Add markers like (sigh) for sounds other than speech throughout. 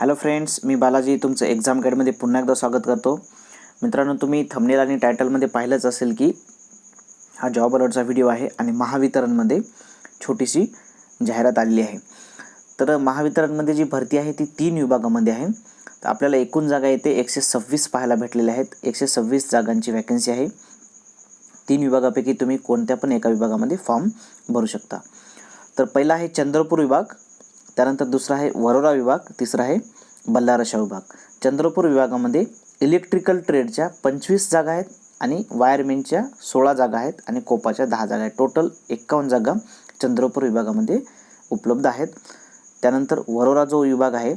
Hello friends मी बालाजी तुमचं exam गाईडमध्ये पुन्हा एकदा स्वागत करतो. मित्रांनो तुम्ही थंबनेल आणि टायटलमध्ये पाहिलंच असेल की हा जॉब अलर्टचा व्हिडिओ आहे आणि महावितरणमध्ये छोटीशी जाहिरात आलेली आहे. तर महावितरणमध्ये जी भरती आहे ती तीन विभागामध्ये आहे. तर आपल्याला एकूण जागा येते एकशे सव्वीस पाहायला भेटलेल्या आहेत. एकशे सव्वीस जागांची वॅकन्सी आहे. तीन विभागापैकी तुम्ही कोणत्या पण एका विभागामध्ये फॉर्म भरू शकता. तर पहिला आहे चंद्रपूर विभाग त्यानंतर दुसरा आहे वरोरा विभाग तिसरा आहे बल्लारशा विभाग. चंद्रपूर विभागामध्ये इलेक्ट्रिकल ट्रेडच्या पंचवीस जागा आहेत आणि वायरमेनच्या सोळा जागा आहेत आणि कोपाच्या दहा जागा आहेत. टोटल एक्कावन्न जागा चंद्रपूर विभागामध्ये उपलब्ध आहेत. त्यानंतर वरोरा जो विभाग आहे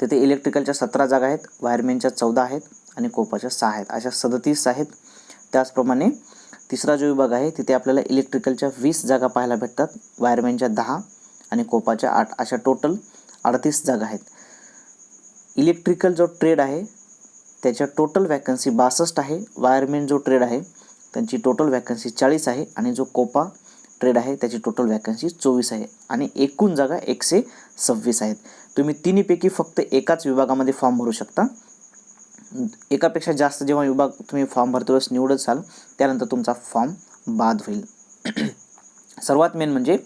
तिथे इलेक्ट्रिकलच्या सतरा जागा आहेत वायरमेनच्या चौदा आहेत आणि कोपाच्या सहा आहेत. अशा सदतीस आहेत. त्याचप्रमाणे तिसरा जो विभाग आहे तिथे आपल्याला इलेक्ट्रिकलच्या वीस जागा पाहायला भेटतात वायरमेनच्या दहा आणि कोपाच्या आठ. अशा टोटल अडतीस जागा आहेत. इलेक्ट्रिकल जो ट्रेड आहे त्याच्या टोटल वॅकन्सी बासष्ट आहे. वायरमेन जो ट्रेड आहे त्यांची टोटल वॅकन्सी चाळीस आहे. आणि जो कोपा ट्रेड आहे त्याची टोटल वॅकन्सी चोवीस आहे. आणि एकूण जागा एकशे सव्वीस आहेत. तुम्ही तिन्हीपैकी फक्त एकाच विभागामध्ये फॉर्म भरू शकता. एकापेक्षा जास्त जेव्हा विभाग तुम्ही फॉर्म भरते निवडत असाल त्यानंतर तुमचा फॉर्म बाद होईल. (clears throat) सर्वात मेन म्हणजे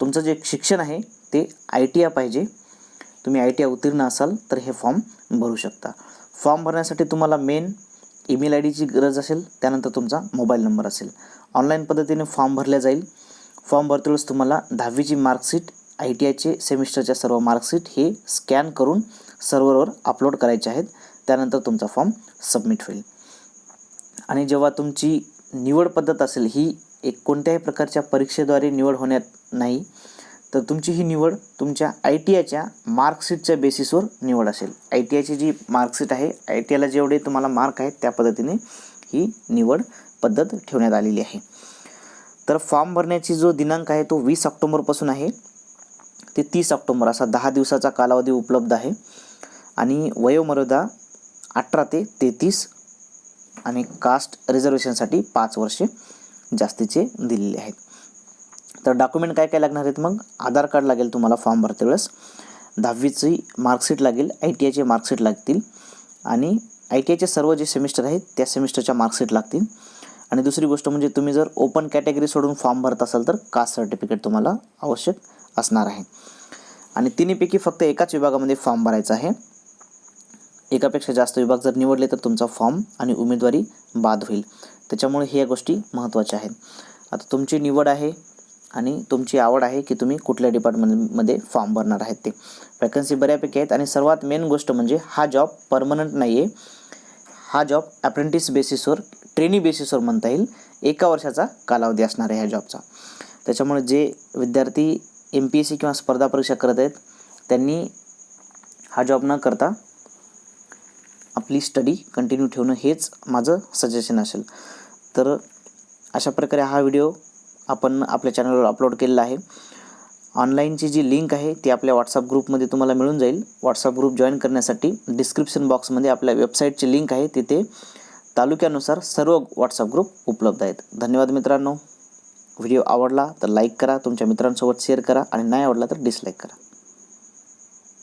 तुमचं जे शिक्षण आहे ते आय टी आय पाहिजे. तुम्ही आय टी आय उत्तीर्ण असाल तर हे फॉर्म भरू शकता. फॉर्म भरण्यासाठी तुम्हाला मेन ईमेल आय डीची गरज असेल त्यानंतर तुमचा मोबाईल नंबर असेल. ऑनलाईन पद्धतीने फॉर्म भरल्या जाईल. फॉर्म भरतेवेळेस तुम्हाला दहावीची मार्कशीट आय टी आयचे सेमिस्टरच्या सर्व मार्कशीट हे स्कॅन करून सर्व्हरवर अपलोड करायचे आहेत. त्यानंतर तुमचा फॉर्म सबमिट होईल. आणि जेव्हा तुमची निवड पद्धत असेल ही एक कोणत्याही प्रकारच्या परीक्षेद्वारे निवड होण्यात नाही तर तुमची ही निवड तुमच्या आय टी आयच्या मार्कशीटच्या बेसिसवर निवड असेल. आय टी आयची जी मार्कशीट आहे आय टी आयला जेवढे तुम्हाला मार्क आहेत त्या पद्धतीने ही निवड पद्धत ठेवण्यात आलेली आहे. तर फॉर्म भरण्याची जो दिनांक आहे तो वीस ऑक्टोंबरपासून आहे. ते तीस ऑक्टोंबर असा दहा दिवसाचा कालावधी उपलब्ध आहे. आणि वयोमर्यादा अठरा ते तेहतीस आणि कास्ट रिझर्वेशनसाठी पाच वर्षे जास्तीचे दिलेले आहेत. तर डॉक्युमेंट काय काय लागणार आहेत मग? आधार कार्ड लागेल तुम्हाला फॉर्म भरते वेळेस. दहावीची मार्कशीट लागेल आय टी आयचे मार्कशीट लागतील आणि आय टी आयचे सर्व जे सेमिस्टर आहेत त्या सेमिस्टरच्या मार्कशीट लागतील. आणि दुसरी गोष्ट म्हणजे तुम्ही जर ओपन कॅटेगरी सोडून फॉर्म भरत असाल तर कास्ट सर्टिफिकेट तुम्हाला आवश्यक असणार आहे. आणि तिन्हीपैकी फक्त एकाच विभागामध्ये फॉर्म भरायचा आहे. एकापेक्षा जास्त विभाग जर निवडले तर तुमचा फॉर्म आणि उमेदवारी बाद होईल. त्याच्यामुळे ह्या गोष्टी महत्त्वाच्या आहेत. आता तुमची निवड आहे आणि तुमची आवड आहे की तुम्ही कुठल्या डिपार्टमेंटमध्ये फॉर्म भरणार आहेत ते. वॅकन्सी बऱ्यापैकी आहेत आणि सर्वात मेन गोष्ट म्हणजे हा जॉब परमनंट नाही आहे हा जॉब अप्रेंटिस बेसिसवर ट्रेनी बेसिसवर म्हणता येईल. एका वर्षाचा कालावधी असणार आहे ह्या जॉबचा त्याच्यामुळे जे विद्यार्थी एम पी एस सी किंवा स्पर्धा परीक्षा करत आहेत त्यांनी हा जॉब न करता आपली स्टडी कंटिन्यू ठेवणं हेच माझं सजेशन असेल. तर अशा प्रकारे हा व्हिडिओ आपण आपल्या चॅनलवर अपलोड केलेला आहे. ऑनलाईनची जी लिंक आहे ती आपल्या व्हॉट्सअप ग्रुपमध्ये तुम्हाला मिळून जाईल. व्हॉट्सअप ग्रुप जॉईन करण्यासाठी डिस्क्रिप्शन बॉक्समध्ये आपल्या वेबसाईटची लिंक आहे तिथे तालुक्यानुसार सर्व व्हॉट्सअप ग्रुप उपलब्ध आहेत. धन्यवाद मित्रांनो. व्हिडिओ आवडला तर लाईक करा तुमच्या मित्रांसोबत शेअर करा आणि नाही आवडला तर डिसलाईक करा.